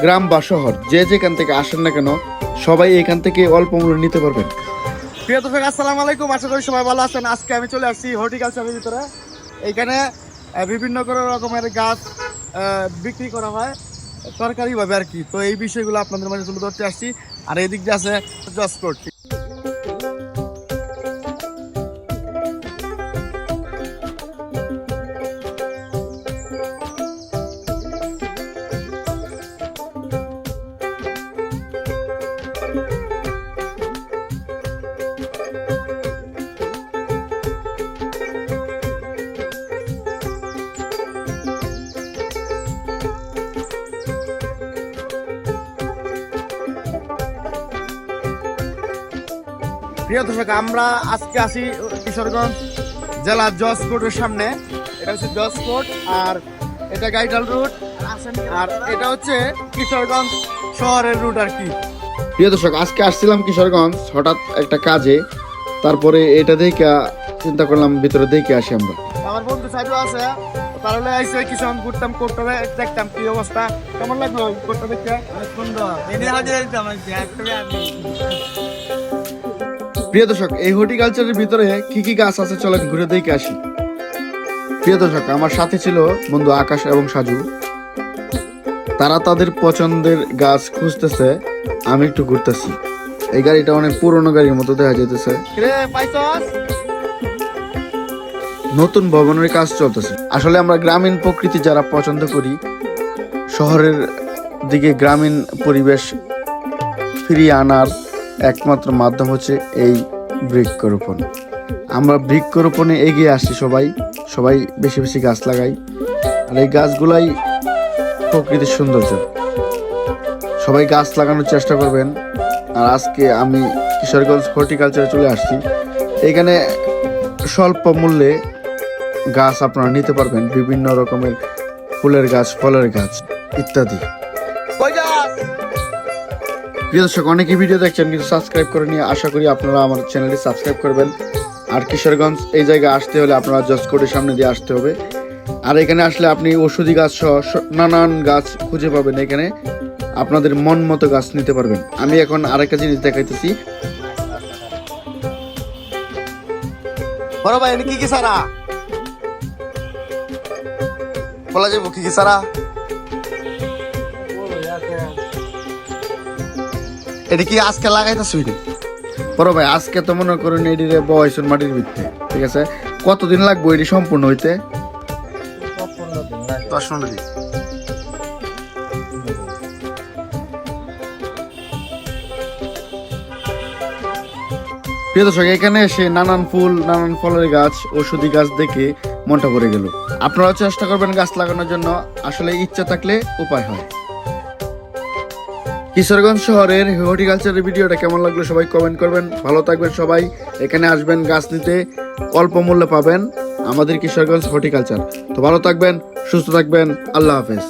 গ্রাম বা শহর, যে যেখান থেকে আসেন না কেন, সবাই এখান থেকে অল্প মূল্য নিতে পারবেন। প্রিয় দর্শক, আসসালামু আলাইকুম। আশা করি সবাই ভালো আছেন। আজকে আমি চলে আসছি হর্টিকালচারের ভিতরে। এখানে বিভিন্ন রকমের গাছ বিক্রি করা হয় সরকারিভাবে আর কি। তো এই বিষয়গুলো আপনাদের মাঝে তুলে ধরতে আসছি। আর এদিক দিক দিয়ে আছে জসকোট প্রিয় দর্শক আমরা আজকে আসি কিশোরগঞ্জ জেলা জসকোটের সামনে। এটা হচ্ছে জসকোট আর এটা গাইডাল রুট আর এটা হচ্ছে কিশোরগঞ্জ শহরের রুট আর কি। প্রিয় দর্শক আজকে আসছিলাম কিশোরগঞ্জ হঠাৎ একটা কাজে। তারপরে এটা দেখে চিন্তা করলাম ভিতরে দেখে আসি আমরা। আমার বন্ধু সাইডও আছে তাহলে আইসে কিশোরগঞ্জ ঘুরতাম করতে দেখতাম কি অবস্থা। কেমন লাগল করতে দেখতে? সুন্দর। প্রিয় দর্শক এই হর্টিকালচারের ভিতরে কি কি গাছ আছে চলেন ঘুরে দেখে আসি। প্রিয় দর্শক আমার সাথে ছিল বন্ধু আকাশ এবং সাজু। তারা তাদের পছন্দের গাছ খুঁজতেছে আমি একটু ঘুরতেছি। এই গাড়িটা অনেক পুরনো গাড়ির মতো দেখা যেতেছে নতুন ভবনের কাজ চলতেছে। আসলে আমরা গ্রামীণ প্রকৃতি যারা পছন্দ করি শহরের দিকে গ্রামীণ পরিবেশ ফিরিয়ে আনার একমাত্র মাধ্যম হচ্ছে এই বৃক্ষরোপণ। আমরা বৃক্ষরোপণে এগিয়ে আসছি সবাই সবাই বেশি বেশি গাছ লাগাই। আর এই গাছগুলাই প্রকৃতির সৌন্দর্য। সবাই গাছ লাগানোর চেষ্টা করবেন। আর আজকে আমি কিশোরগঞ্জ হর্টিকালচারে চলে আসছি। এখানে স্বল্প মূল্যে গাছ আপনারা নিতে পারবেন। বিভিন্ন রকমের ফুলের গাছ, ফলের গাছ ইত্যাদি। প্রিয় দর্শক অনেকে ভিডিও দেখছেন, কিন্তু সাবস্ক্রাইব করে নিয়ে আশা করি আপনারা আমার চ্যানেলটি সাবস্ক্রাইব করবেন। আর কিশোরগঞ্জ, এই জায়গায় আসতে হলে আপনারা জসকোটের সামনে দিয়ে আসতে হবে। আর এখানে আসলে আপনি ওষুধি গাছ সহ নানান গাছ খুঁজে পাবেন এখানে। আপনাদের মন মতো গাছ নিতে পারবেন। আমি এখন আরেকটা জিনিস দেখাইতেছি। বড় ভাই কি কি সারা? বলা যাব কি কি সারা? এটা কি আজকে লাগাইতেছ বড় ভাই আজকে তো মনে করুন এটিরে বয়সের মাটির ভিত্তি ঠিক আছে? কতদিন লাগবে এটি সম্পূর্ণ হইতে? দশ পনেরো দিন। প্রিয় দর্শক এখানে এসে নানান ফুল নানান ফলের গাছ ঔষধি গাছ দেখে মনটা ভরে গেল। আপনারাও চেষ্টা করবেন গাছ লাগানোর জন্য। আসলে ইচ্ছা থাকলে উপায় হয়। কিশোরগঞ্জ শহরের হর্টিকালচারের ভিডিওটা কেমন লাগল সবাই কমেন্ট করবেন। ভালো থাকবেন সবাই। এখানে আসবেন, গাছ নিতে অল্প মূল্যে পাবেন আমাদের কিশোরগঞ্জ হর্টিকালচার। তো ভালো থাকবেন, সুস্থ থাকবেন, আল্লাহ হাফেজ।